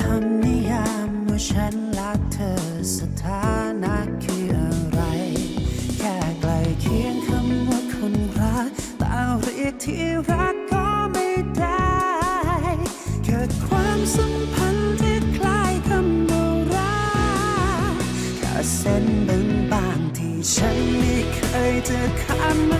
คำนิยามว่าฉันรักเธอสถานะคืออะไร แค่ใกล้เคียงคำว่าคนรักแต่เรียกที่รักก็ไม่ได้เกิดความสัมพันธ์ที่คล้ายคำว่ารักแค่เส้นบางๆที่ฉันไม่เคยจะข้าม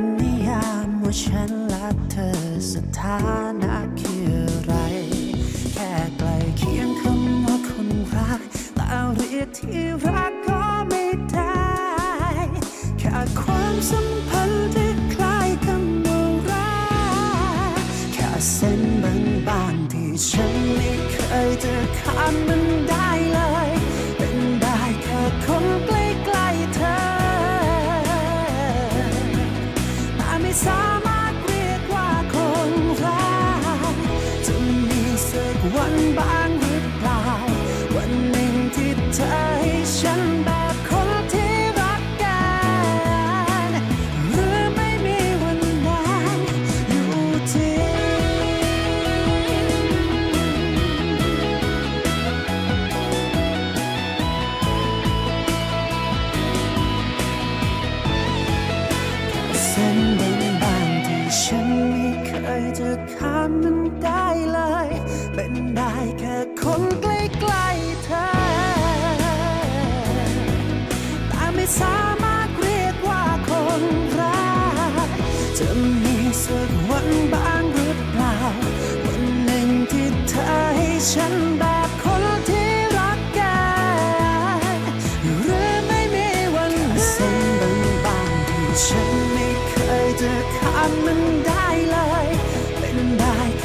ำนิยามว่าฉันรักเธอสุดท้าย จะข้ามมันได้เลย เป็นได้แค่คนใกล้ๆเธอ แต่ไม่สามารถเรียกว่าคนรัก จะมีสักวันบ้างหรือเปล่า วันหนึ่งที่เธอให้ฉันแบบคน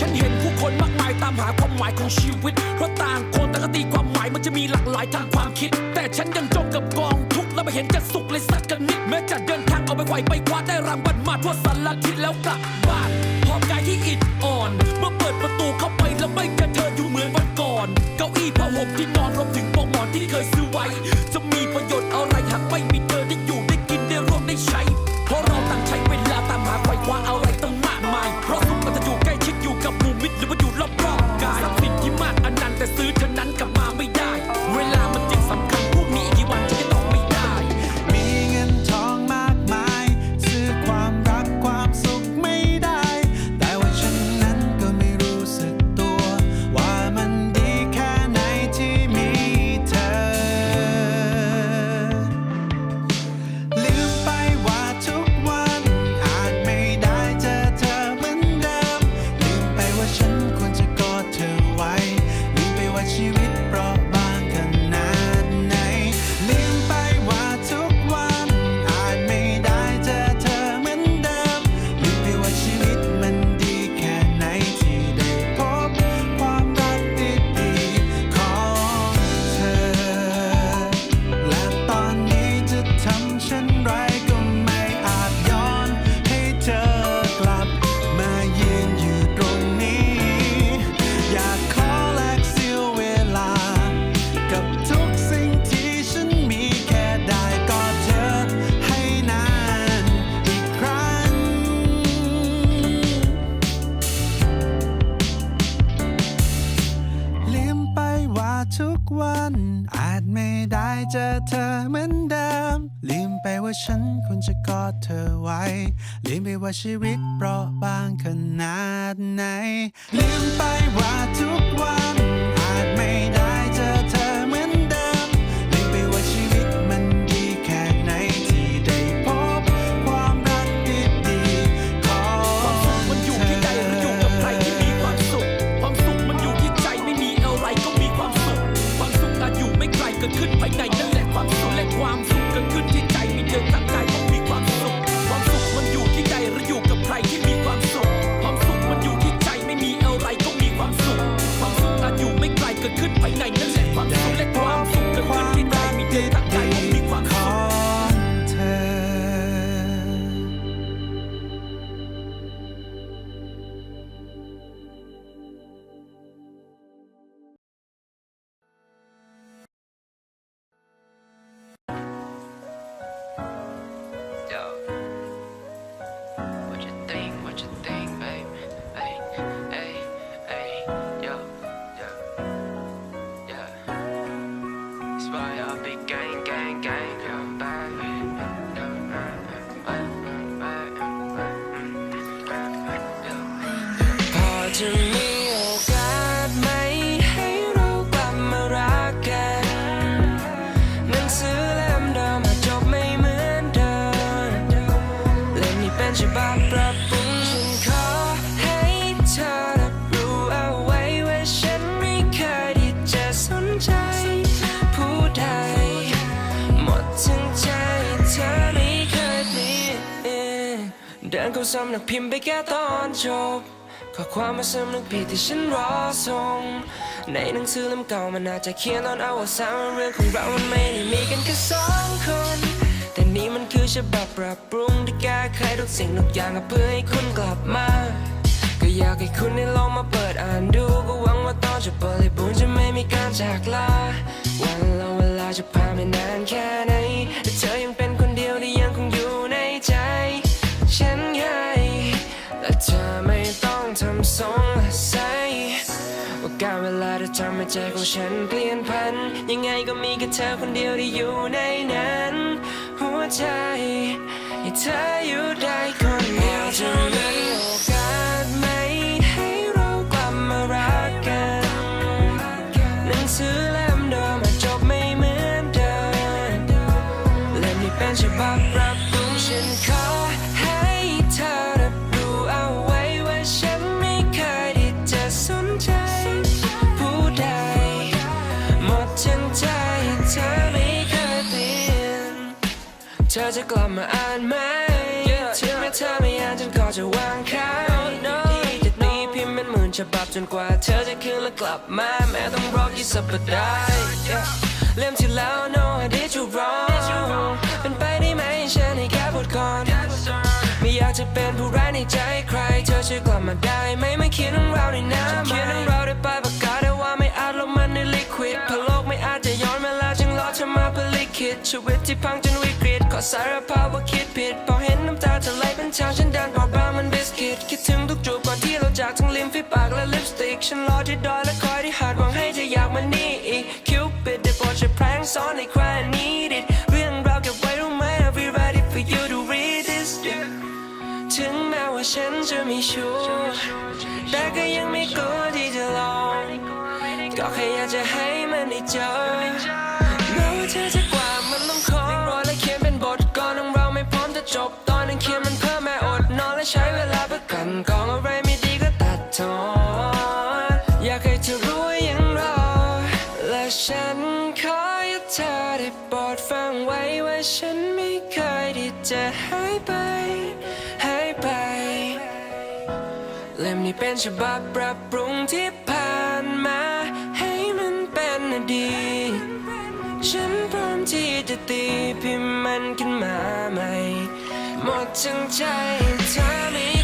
ฉันเห็นผู้คนมากมายตามหาความหมายของชีวิต เพราะต่างคนต่างก็ตีความหมายมันจะมีหลากหลายทางความคิด แต่ฉันยังจมกับกองทุกข์และไม่เห็นจะสุขเลยสักกันนิด แม้จะเดินทางเอาไปไหวไปคว้าได้รางวัลมาทั่วสารทิศแล้วกลับบ้านหอบกายที่อิดอ่อน เมื่อเปิดประตูเข้าไปแล้วไม่เจอเธออยู่เหมือนวันก่อน เก้าอี้ผ้าห่มที่นอนรวมถึงปลอกหมอนที่เคยซื้อไว้ จะมีประโยชน์อะไรหากไม่มีเธอ ว่าฉันควรจะกอดเธอไว้ ลืมไปว่าชีวิตเปราะบางขนาดไหน ลืมไปว่าทุกวันอาจไม่ได้เจอเธอ เดินเข้าสำนักพิมพ์ไปแค่ตอนจบข้อความมาสำนึกผิดที่ฉันรอส่งในหนังสือเล่มเก่ามันอาจจะเขียนตอนเอาวสานว่าเรื่องของเรามันไม่ได้มีกันแค่สองคน แต่นี่มันคือฉบับปรับปรุงที่แก้ไขทุกสิ่งทุกอย่างเพื่อให้คุณกลับมา ก็อยากให้คุณได้ลองมาเปิดอ่านดูก็หวังว่าตอนจะบริบูรณ์จะไม่มีการจากลาวันและเวลาจะผ่านไปนานแค่ไหนแต่เธอยังเป็น ธอไม่ต้องทำทรงใสว่าการเวลาจะทำให้ใจของฉันเปลี่ยนพัน ยังไงก็มีแค่เธอคนเดียวที่อยู่ในนั้น หัวใจให้เธออยู่ได้คนเดียวจะมีโอ จะกลับมาอ่านไหมถึงแม้เธอไม่อ่านฉันก็จะวางขายที่จุดนี้พิมพ์เป็นหมื่นฉบับจนกว่าเธอจะคืนและกลับมาแม้ต้องรอกี่สัปดาห์เล่มที่แล้ว no I did you wrong เป็นไปได้ไหมฉันให้แค่พูดก่อนไม่อยากจะเป็นผู้ร้ายในใจใคร เธอช่วยกลับมาได้ไหมไม่เขียนเรื่องราวในน้ำเขียนเรื่องราวได้ปลายปากกาแต่ว่าไม่อาจลงมันในลิควิดเพราะโลกไม่อาจจะย้อนเวลาจึงรอเธอมาเพื่อลิขิตชีวิตที่พังจนวิก อสารภาพว่าคิดผิด พอเห็นน้ำตาเธอไหลเป็นทางฉันเดินเบาบางมันบิสกิต คิดถึงทุกจูบก่อนที่เราจากทั้งลิ้มฝีปากและลิปสติก ฉันรอที่ดอยและคอยที่หาดหวังให้เธออยากมานี่อีกคิวปิดได้โปรดช่วยแพลงซ้อนในใคร need it เรื่องราวเก็บไว้รู้ไหม I'll be ready for you to read this ถึงแม้ว่าฉันจะไม่ชัวร์แต่ก็ยังไม่กลัวที่จะลองก็แค่อยากจะให้มันได้เจอ จบตอนนั้นเขียนมันเพิ่มแม่อดนอนและใช้เวลาเพื่อกันกองอะไรไม่ดีก็ตัดทอนอยากให้เธอรู้ว่ายังรอ และฉันขอให้เธอได้โปรดฟังไว้ว่าฉันไม่เคยที่จะหายไปหายไป เล่มนี้เป็นฉบับปรับปรุงที่ผ่านมา ให้มันเป็นอดีตฉันพร้อมที่จะตีพิมพ์มันขึ้นมาใหม่ หมดทั้งใจเธอไม่